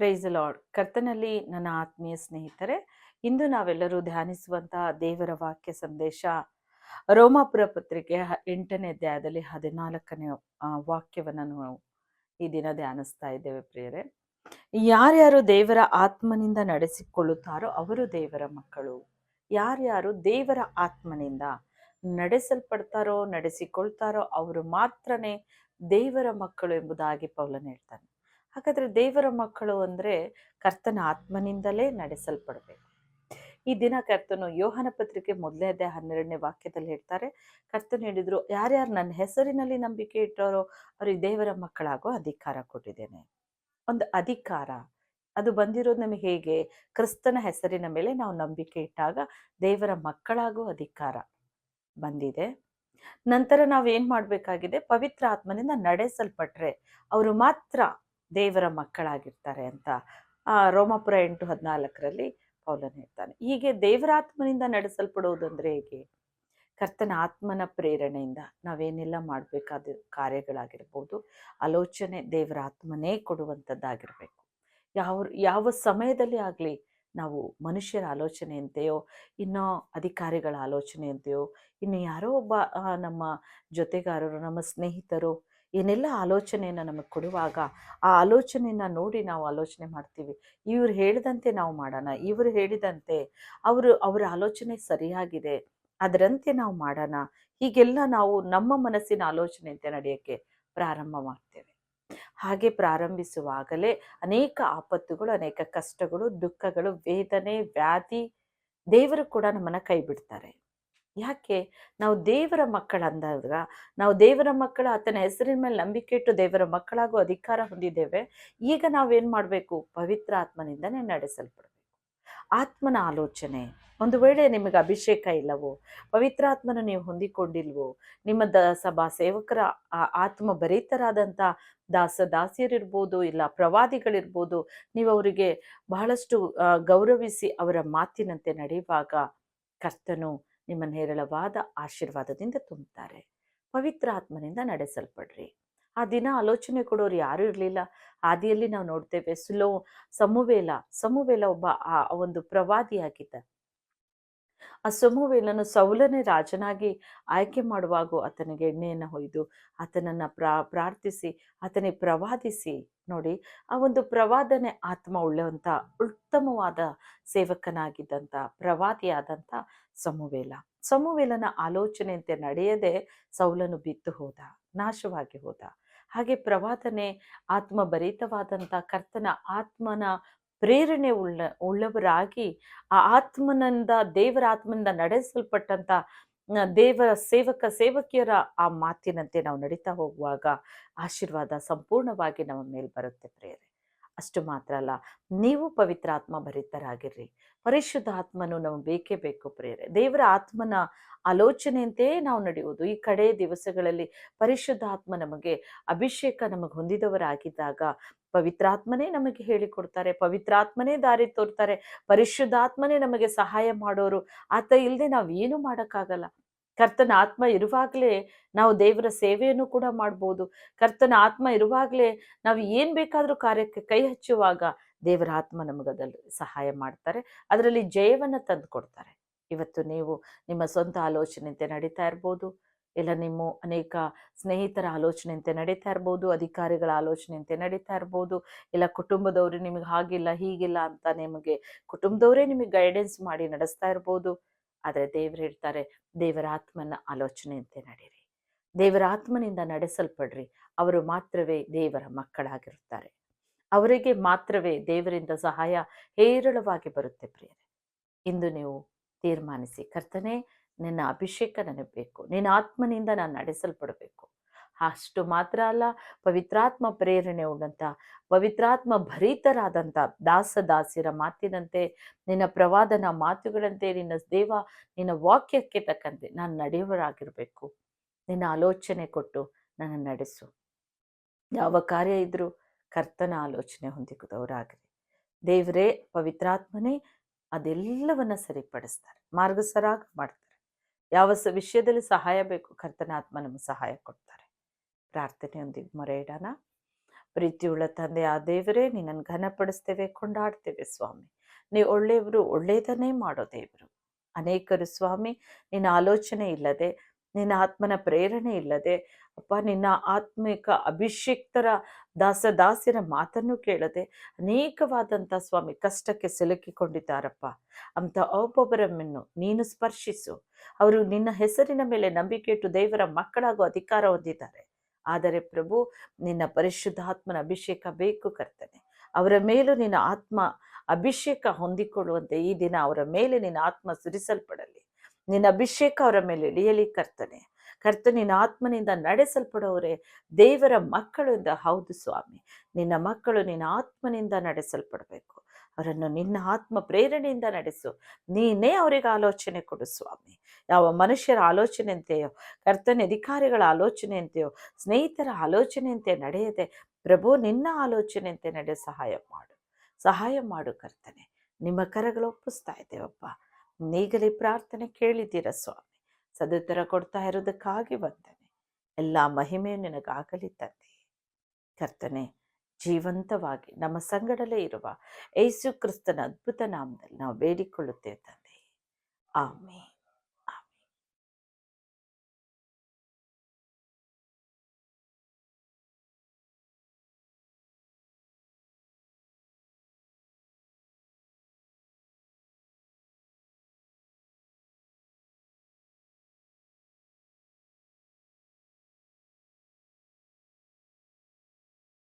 Price lord ಕರ್ತನಲ್ಲಿ ನನ್ನ ಆತ್ಮೀಯ ಸ್ನೇಹಿತರೆ, ಇಂದು ನಾವೆಲ್ಲರೂ ಧ್ಯಾನಿಸುವಂತಹ ದೇವರ ವಾಕ್ಯ ಸಂದೇಶ ರೋಮಾಪುರ ಪತ್ರಿಕೆ ಎಂಟನೇ ಅಧ್ಯಾಯದಲ್ಲಿ ಹದಿನಾಲ್ಕನೇ ವಾಕ್ಯವನ್ನು ನಾವು ಈ ದಿನ ಧ್ಯಾನಿಸ್ತಾ ಇದ್ದೇವೆ ಪ್ರಿಯರೇ. ಯಾರ್ಯಾರು ದೇವರ ಆತ್ಮನಿಂದ ನಡೆಸಿಕೊಳ್ಳುತ್ತಾರೋ ಅವರು ದೇವರ ಮಕ್ಕಳು. ಯಾರ್ಯಾರು ದೇವರ ಆತ್ಮನಿಂದ ನಡೆಸಲ್ಪಡ್ತಾರೋ, ನಡೆಸಿಕೊಳ್ತಾರೋ ಅವರು ಮಾತ್ರನೇ ದೇವರ ಮಕ್ಕಳು ಎಂಬುದಾಗಿ ಪೌಲನ್ ಹೇಳ್ತಾನೆ. ಹಾಗಾದ್ರೆ ದೇವರ ಮಕ್ಕಳು ಅಂದ್ರೆ ಕರ್ತನ ಆತ್ಮನಿಂದಲೇ ನಡೆಸಲ್ಪಡಬೇಕು. ಈ ದಿನ ಕರ್ತನು ಯೋಹನ ಪತ್ರಿಕೆ ಮೊದಲನೇ ಅಧ್ಯಾಯ ಹನ್ನೆರಡನೇ ವಾಕ್ಯದಲ್ಲಿ ಹೇಳ್ತಾರೆ, ಕರ್ತನು ಹೇಳಿದ್ರು, ಯಾರ್ಯಾರು ನನ್ನ ಹೆಸರಿನಲ್ಲಿ ನಂಬಿಕೆ ಇಟ್ಟರೋ ಅವ್ರಿಗೆ ದೇವರ ಮಕ್ಕಳಾಗೋ ಅಧಿಕಾರ ಕೊಟ್ಟಿದ್ದೇನೆ. ಒಂದು ಅಧಿಕಾರ, ಅದು ಬಂದಿರೋದು ನಮಗೆ ಹೇಗೆ? ಕ್ರಿಸ್ತನ ಹೆಸರಿನ ಮೇಲೆ ನಾವು ನಂಬಿಕೆ ಇಟ್ಟಾಗ ದೇವರ ಮಕ್ಕಳಾಗೋ ಅಧಿಕಾರ ಬಂದಿದೆ. ನಂತರ ನಾವು ಏನ್ ಮಾಡ್ಬೇಕಾಗಿದೆ? ಪವಿತ್ರ ಆತ್ಮನಿಂದ ನಡೆಸಲ್ಪಟ್ರೆ, ಅವರು ಮಾತ್ರ ದೇವರ ಮಕ್ಕಳಾಗಿರ್ತಾರೆ ಅಂತ ರೋಮಾಪುರ ಎಂಟು ಹದಿನಾಲ್ಕರಲ್ಲಿ ಪೌಲನ್ ಹೇಳ್ತಾನೆ. ಹೀಗೆ ದೇವರಾತ್ಮನಿಂದ ನಡೆಸಲ್ಪಡುವುದಂದ್ರೆ ಹೇಗೆ? ಕರ್ತನ ಆತ್ಮನ ಪ್ರೇರಣೆಯಿಂದ ನಾವೇನೆಲ್ಲ ಮಾಡಬೇಕಾದ ಕಾರ್ಯಗಳಾಗಿರ್ಬೋದು, ಆಲೋಚನೆ ದೇವರ ಆತ್ಮನೇ ಕೊಡುವಂಥದ್ದಾಗಿರಬೇಕು. ಯಾವ ಯಾವ ಸಮಯದಲ್ಲಿ ಆಗಲಿ ನಾವು ಮನುಷ್ಯರ ಆಲೋಚನೆಯಂತೆಯೋ, ಇನ್ನೋ ಅಧಿಕಾರಿಗಳ ಆಲೋಚನೆಯಂತೆಯೋ, ಇನ್ನು ಯಾರೋ ಒಬ್ಬ ನಮ್ಮ ಜೊತೆಗಾರರು, ನಮ್ಮ ಸ್ನೇಹಿತರು ಏನೆಲ್ಲ ಆಲೋಚನೆಯನ್ನು ನಮಗೆ ಕೊಡುವಾಗ ಆ ಆಲೋಚನೆಯನ್ನು ನೋಡಿ ನಾವು ಆಲೋಚನೆ ಮಾಡ್ತೀವಿ. ಇವ್ರು ಹೇಳಿದಂತೆ ನಾವು ಮಾಡೋಣ, ಇವರು ಹೇಳಿದಂತೆ ಅವರು, ಅವರ ಆಲೋಚನೆ ಸರಿಯಾಗಿದೆ, ಅದರಂತೆ ನಾವು ಮಾಡೋಣ. ಹೀಗೆಲ್ಲ ನಾವು ನಮ್ಮ ಮನಸ್ಸಿನ ಆಲೋಚನೆಯಂತೆ ನಡೆಯೋಕ್ಕೆ ಪ್ರಾರಂಭ ಮಾಡ್ತೇವೆ. ಹಾಗೆ ಪ್ರಾರಂಭಿಸುವಾಗಲೇ ಅನೇಕ ಆಪತ್ತುಗಳು, ಅನೇಕ ಕಷ್ಟಗಳು, ದುಃಖಗಳು, ವೇದನೆ, ವ್ಯಾಧಿ ದೇವರು ಕೂಡ ನಮ್ಮನ್ನು ಕೈ ಬಿಡ್ತಾರೆ ಯಾಕೆ? ನಾವು ದೇವರ ಮಕ್ಕಳಂದಾಗ ನಾವು ದೇವರ ಮಕ್ಕಳ ಆತನ ಹೆಸರಿನ ಮೇಲೆ ನಂಬಿಕೆ ಇಟ್ಟು ದೇವರ ಮಕ್ಕಳಾಗೋ ಅಧಿಕಾರ ಹೊಂದಿದ್ದೇವೆ. ಈಗ ನಾವೇನು ಮಾಡಬೇಕು? ಪವಿತ್ರ ಆತ್ಮನಿಂದನೇ ನಡೆಸಲ್ಪಡಬೇಕು. ಆತ್ಮನ ಆಲೋಚನೆ. ಒಂದು ವೇಳೆ ನಿಮಗೆ ಅಭಿಷೇಕ ಇಲ್ಲವೋ ಪವಿತ್ರಾತ್ಮನ ನೀವು ಹೊಂದಿಕೊಂಡಿಲ್ವೋ, ನಿಮ್ಮ ದ ಸಭಾ ಸೇವಕರ ಆತ್ಮ ಭರಿತರಾದಂಥ ದಾಸ ದಾಸಿಯರಿರ್ಬೋದು, ಇಲ್ಲ ಪ್ರವಾದಿಗಳಿರ್ಬೋದು, ನೀವು ಅವರಿಗೆ ಬಹಳಷ್ಟು ಗೌರವಿಸಿ ಅವರ ಮಾತಿನಂತೆ ನಡೆಯುವಾಗ ಕರ್ತನು ನಿಮ್ಮನ್ನು ಹೇರಳವಾದ ಆಶೀರ್ವಾದದಿಂದ ತುಂಬುತ್ತಾರೆ ಪವಿತ್ರ ಆತ್ಮನಿಂದ ನಡೆಸಲ್ಪಡ್ರಿ. ಆ ದಿನ ಆಲೋಚನೆ ಕೊಡೋರು ಯಾರೂ ಇರಲಿಲ್ಲ. ಆದಿಯಲ್ಲಿ ನಾವು ನೋಡ್ತೇವೆ, ಸುಲೋ, ಸಮುವೇಲ ಸಮುವೇಲ ಒಬ್ಬ ಆ ಒಂದು ಪ್ರವಾದಿಯಾಗಿದ್ದ ಆ ಸಮುವೇಲನು ಸೌಲನೇ ರಾಜನಾಗಿ ಆಯ್ಕೆ ಮಾಡುವಾಗ ಆತನಿಗೆ ಎಣ್ಣೆಯನ್ನು ಹೊಯ್ದು ಆತನನ್ನು ಪ್ರಾ, ಪ್ರಾರ್ಥಿಸಿ, ಆತನಿಗೆ ಪ್ರವಾದಿಸಿ ನೋಡಿ, ಆ ಒಂದು ಪ್ರವಾದನೆ ಆತ್ಮ ಉಳ್ಳಂತ ಉತ್ತಮವಾದ ಸೇವಕನಾಗಿದ್ದಂಥ, ಪ್ರವಾದಿಯಾದಂಥ ಸಮುವೇಲ. ಸಮುವೇಲನ ಆಲೋಚನೆಯಂತೆ ನಡೆಯದೆ ಸೌಲನು ಬಿತ್ತು ಹೋದ, ನಾಶವಾಗಿ ಹೋದ. ಹಾಗೆ ಪ್ರವಾದನೆ ಆತ್ಮ ಭರಿತವಾದಂಥ ಕರ್ತನ ಆತ್ಮನ ಪ್ರೇರಣೆ ಉಳ್ಳ, ಉಳ್ಳವರಾಗಿ, ಆ ಆತ್ಮನಿಂದ, ದೇವರ ಆತ್ಮನಿಂದ ನಡೆಸಲ್ಪಟ್ಟಂತ, ನ ದೇವರ ಸೇವಕ, ಸೇವಕಿಯರ ಆ ಮಾತಿನಂತೆ ನಾವು ನಡೀತಾ ಹೋಗುವಾಗ ಆಶೀರ್ವಾದ ಸಂಪೂರ್ಣವಾಗಿ ನಮ್ಮ ಮೇಲೆ ಬರುತ್ತೆ ಪ್ರೇರೆ ಅಷ್ಟು ಮಾತ್ರ ಅಲ್ಲ. ನೀವು ಪವಿತ್ರಾತ್ಮ ಭರಿತರಾಗಿರ್ರಿ. ಪರಿಶುದ್ಧ ಆತ್ಮನು ನಮಗೆ ಬೇಕೇ ಬೇಕು ಪ್ರೇರೆ ದೇವರ ಆತ್ಮನ ಆಲೋಚನೆಯಂತೆಯೇ ನಾವು ನಡೆಯುವುದು. ಈ ಕಡೆ ದಿವಸಗಳಲ್ಲಿ ಪರಿಶುದ್ಧ ಆತ್ಮ ನಮಗೆ ಅಭಿಷೇಕ ನಮಗೆ ಹೊಂದಿದವರಾಗಿದ್ದಾಗ ಪವಿತ್ರಾತ್ಮನೇ ನಮಗೆ ಹೇಳಿಕೊಡ್ತಾರೆ. ಪವಿತ್ರಾತ್ಮನೇ ದಾರಿ ತೋರ್ತಾರೆ. ಪರಿಶುದ್ಧಾತ್ಮನೇ ನಮಗೆ ಸಹಾಯ ಮಾಡೋರು. ಆತ ಇಲ್ಲದೆ ನಾವು ಏನು ಮಾಡೋಕ್ಕಾಗಲ್ಲ. ಕರ್ತನ ಆತ್ಮ ಇರುವಾಗಲೇ ನಾವು ದೇವರ ಸೇವೆಯನ್ನು ಕೂಡ ಮಾಡ್ಬೋದು. ಕರ್ತನ ಆತ್ಮ ಇರುವಾಗಲೇ ನಾವು ಏನು ಬೇಕಾದರೂ ಕಾರ್ಯಕ್ಕೆ ಕೈ ಹಚ್ಚುವಾಗ ದೇವರ ಆತ್ಮ ನಮಗದಲ್ಲಿ ಸಹಾಯ ಮಾಡ್ತಾರೆ. ಅದರಲ್ಲಿ ಜಯವನ್ನು ತಂದು ಕೊಡ್ತಾರೆ. ಇವತ್ತು ನೀವು ನಿಮ್ಮ ಸ್ವಂತ ಆಲೋಚನೆಯಂತೆ ನಡೀತಾ ಇರ್ಬೋದು. ಇಲ್ಲ ನಿಮ್ಮ ಅನೇಕ ಸ್ನೇಹಿತರ ಆಲೋಚನೆಯಂತೆ ನಡೀತಾ ಇರ್ಬೋದು, ಅಧಿಕಾರಿಗಳ ಆಲೋಚನೆಯಂತೆ ನಡೀತಾ ಇರ್ಬೋದು, ಇಲ್ಲ ಕುಟುಂಬದವರು ನಿಮಗೆ ಹಾಗಿಲ್ಲ ಹೀಗಿಲ್ಲ ಅಂತ ನಿಮಗೆ ಕುಟುಂಬದವರೇ ನಿಮಗೆ ಗೈಡೆನ್ಸ್ ಮಾಡಿ ನಡೆಸ್ತಾ ಇರ್ಬೋದು. ಆದರೆ ದೇವರು ಹೇಳ್ತಾರೆ, ದೇವರ ಆತ್ಮನ ಆಲೋಚನೆಯಂತೆ ನಡೀರಿ. ದೇವರ ಆತ್ಮನಿಂದ ನಡೆಸಲ್ಪಡ್ರಿ. ಅವರು ಮಾತ್ರವೇ ದೇವರ ಮಕ್ಕಳಾಗಿರುತ್ತಾರೆ. ಅವರಿಗೆ ಮಾತ್ರವೇ ದೇವರಿಂದ ಸಹಾಯ ಹೇರಳವಾಗಿ ಬರುತ್ತೆ ಪ್ರಿಯರೇ. ಇಂದು ನೀವು ತೀರ್ಮಾನಿಸಿ, ಕರ್ತನೆ, ನಿನ್ನ ಅಭಿಷೇಕ ನನಗೆ ಬೇಕು. ನಿನ್ನ ಆತ್ಮನಿಂದ ನಾನು ನಡೆಸಲ್ಪಡಬೇಕು. ಅಷ್ಟು ಮಾತ್ರ ಅಲ್ಲ, ಪವಿತ್ರಾತ್ಮ ಪ್ರೇರಣೆ ಉಳ್ಳಂಥ ಪವಿತ್ರಾತ್ಮ ಭರಿತರಾದಂಥ ದಾಸ ದಾಸಿರ ಮಾತಿನಂತೆ, ನಿನ್ನ ಪ್ರವಾದನ ಮಾತುಗಳಂತೆ, ನಿನ್ನ ದೇವ, ನಿನ್ನ ವಾಕ್ಯಕ್ಕೆ ತಕ್ಕಂತೆ ನಾನು ನಡೆಯುವರಾಗಿರಬೇಕು ನಿನ್ನ ಆಲೋಚನೆ ಕೊಟ್ಟು ನನ್ನ ನಡೆಸು. ಯಾವ ಕಾರ್ಯ ಇದ್ರೂ ಕರ್ತನ ಆಲೋಚನೆ ಹೊಂದಿದವರಾಗಿರಿ. ದೇವರೇ, ಪವಿತ್ರಾತ್ಮನೇ ಅದೆಲ್ಲವನ್ನ ಸರಿಪಡಿಸ್ತಾರೆ, ಮಾರ್ಗಸರಾಗ ಮಾಡ್ತಾರೆ. ಯಾವ ಸ ವಿಷಯದಲ್ಲಿ ಸಹಾಯ ಬೇಕು, ಕರ್ತನಾತ್ಮ ನಮಗೆ ಸಹಾಯ ಕೊಡ್ತಾರೆ. ಪ್ರಾರ್ಥನೆಯೊಂದಿಗೆ ಮೊರೆ ಇಡೋಣ ಪ್ರೀತಿಯುಳ್ಳ ತಂದೆ, ಆ ದೇವರೇ, ನಿನ್ನನ್ನು ಘನಪಡಿಸ್ತೇವೆ, ಕೊಂಡಾಡ್ತೇವೆ ಸ್ವಾಮಿ. ನೀವು ಒಳ್ಳೆಯವರು, ಒಳ್ಳೆಯದನ್ನೇ ಮಾಡೋ ದೇವರು. ಅನೇಕರು ಸ್ವಾಮಿ, ನಿನ್ನ ಆಲೋಚನೆ ಇಲ್ಲದೆ, ನಿನ್ನ ಆತ್ಮನ ಪ್ರೇರಣೆ ಇಲ್ಲದೆ, ಅಪ್ಪ, ನಿನ್ನ ಆತ್ಮಿಕ ಅಭಿಷಿಕ್ತರ ದಾಸ ದಾಸಿರ ಮಾತನ್ನು ಕೇಳದೆ, ಅನೇಕವಾದಂಥ ಸ್ವಾಮಿ ಕಷ್ಟಕ್ಕೆ ಸಿಲುಕಿಕೊಂಡಿದ್ದಾರಪ್ಪ. ಅಂತ ಒಬ್ಬೊಬ್ಬರನ್ನು ನೀನು ಸ್ಪರ್ಶಿಸು. ಅವರು ನಿನ್ನ ಹೆಸರಿನ ಮೇಲೆ ನಂಬಿಕೆ ಇಟ್ಟು ದೇವರ ಮಕ್ಕಳಾಗುವ ಅಧಿಕಾರ ಹೊಂದಿದ್ದಾರೆ. ಆದರೆ ಪ್ರಭು, ನಿನ್ನ ಪರಿಶುದ್ಧಾತ್ಮನ ಅಭಿಷೇಕ ಬೇಕು ಕರ್ತನೆ. ಅವರ ಮೇಲೂ ನಿನ್ನ ಆತ್ಮ ಅಭಿಷೇಕ ಹೊಂದಿಕೊಳ್ಳುವಂತೆ ಈ ದಿನ ಅವರ ಮೇಲೆ ನಿನ್ನ ಆತ್ಮ ಸುರಿಸಲ್ಪಡಲಿ. ನಿನ್ನ ಅಭಿಷೇಕ ಅವರ ಮೇಲೆ ಇಳಿಯಲಿ ಕರ್ತನೆ. ಕರ್ತ ನಿನ್ನ ಆತ್ಮನಿಂದ ನಡೆಸಲ್ಪಡೋರೆ ದೇವರ ಮಕ್ಕಳಿಂದ ಹೌದು ಸ್ವಾಮಿ. ನಿನ್ನ ಮಕ್ಕಳು ನಿನ್ನ ಆತ್ಮನಿಂದ ನಡೆಸಲ್ಪಡಬೇಕು. ಅವರನ್ನು ನಿನ್ನ ಆತ್ಮ ಪ್ರೇರಣೆಯಿಂದ ನಡೆಸು. ನೀನೇ ಅವರಿಗೆ ಆಲೋಚನೆ ಕೊಡು ಸ್ವಾಮಿ. ಯಾವ ಮನುಷ್ಯರ ಆಲೋಚನೆಯಂತೆಯೋ, ಕರ್ತನ ಅಧಿಕಾರಿಗಳ ಆಲೋಚನೆಯಂತೆಯೋ, ಸ್ನೇಹಿತರ ಆಲೋಚನೆಯಂತೆ ನಡೆಯದೆ, ಪ್ರಭು ನಿನ್ನ ಆಲೋಚನೆಯಂತೆ ನಡೆ ಸಹಾಯ ಮಾಡು. ಸಹಾಯ ಮಾಡು ಕರ್ತನೆ. ನಿಮ್ಮ ಕರಗಳು ಒಪ್ಪಿಸ್ತಾ ಇದ್ದೇವಪ್ಪ. ನೀಗಲೇ ಪ್ರಾರ್ಥನೆ ಕೇಳಿದ್ದೀರ ಸ್ವಾಮಿ? ಸದುತ್ತರ ಕೊಡ್ತಾ ಇರೋದಕ್ಕಾಗಿ ಬಂದನೆ ಎಲ್ಲ ಮಹಿಮೆ ನಿನಗಾಗಲಿ ತಂದೆ. ಕರ್ತನೆ ಜೀವಂತವಾಗಿ ನಮ್ಮ ಸಂಗಡಲೇ ಇರುವ ಯೇಸು ಕ್ರಿಸ್ತನ ಅದ್ಭುತ ನಾಮದಲ್ಲಿ ನಾವು ಬೇಡಿಕೊಳ್ಳುತ್ತೇವೆ ತಂದೆ. ಆಮೇ